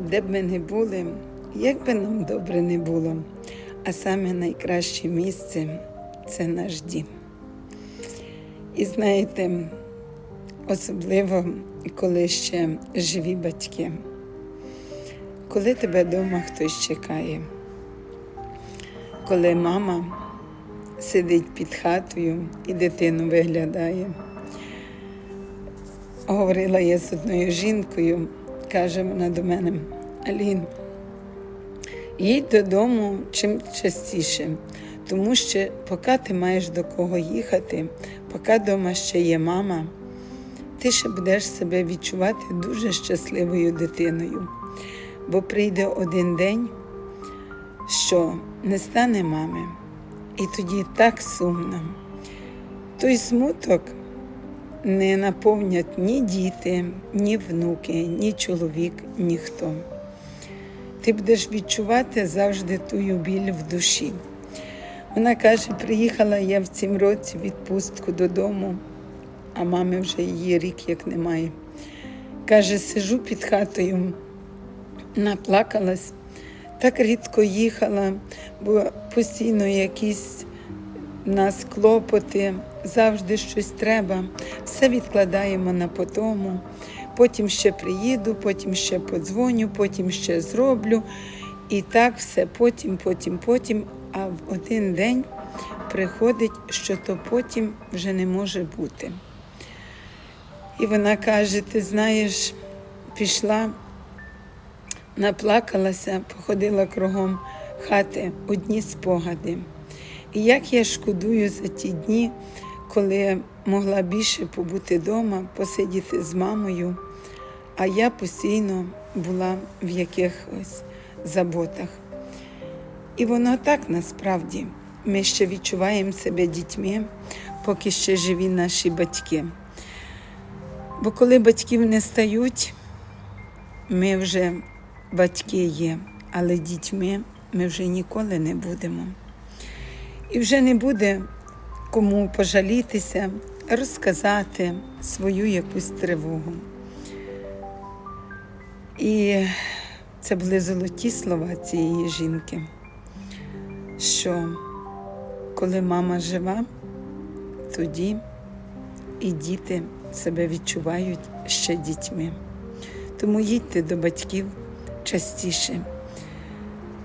де б ми не були, як би нам добре не було, а саме найкраще місце це наш дім. І знаєте, особливо коли ще живі батьки, коли тебе вдома хтось чекає, коли мама сидить під хатою і дитину виглядає. Говорила я з одною жінкою, каже вона до мене, Алін, їдь додому чим частіше, тому що поки ти маєш до кого їхати, поки вдома ще є мама, ти ще будеш себе відчувати дуже щасливою дитиною. Бо прийде один день, що не стане мами, і тоді так сумно. Той смуток не наповнять ні діти, ні внуки, ні чоловік, ніхто. Ти будеш відчувати завжди тую біль в душі. Вона каже: приїхала я в цім році відпустку додому, а мами вже її рік як немає. Каже, сижу під хатою, наплакалась, так рідко їхала, бо постійно якісь нас клопоти, завжди щось треба. Все відкладаємо на потому. Потім ще приїду, потім ще подзвоню, потім ще зроблю. І так все потім, потім, потім. А в один день приходить, що то потім вже не може бути. І вона каже: ти знаєш, пішла, наплакалася, походила кругом хати одні спогади. І як я шкодую за ті дні, коли могла більше побути вдома, посидіти з мамою, а я постійно була в якихось заботах. І воно так насправді. Ми ще відчуваємо себе дітьми, поки ще живі наші батьки. Бо коли батьків не стають, ми вже батьки є, але дітьми ми вже ніколи не будемо. І вже не буде кому пожалітися, розказати свою якусь тривогу. І це були золоті слова цієї жінки, що коли мама жива, тоді і діти себе відчувають ще дітьми. Тому їдьте до батьків частіше,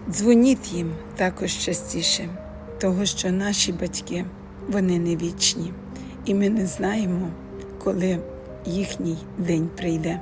дзвоніть їм також частіше того, що наші батьки вони не вічні, і ми не знаємо, коли їхній день прийде.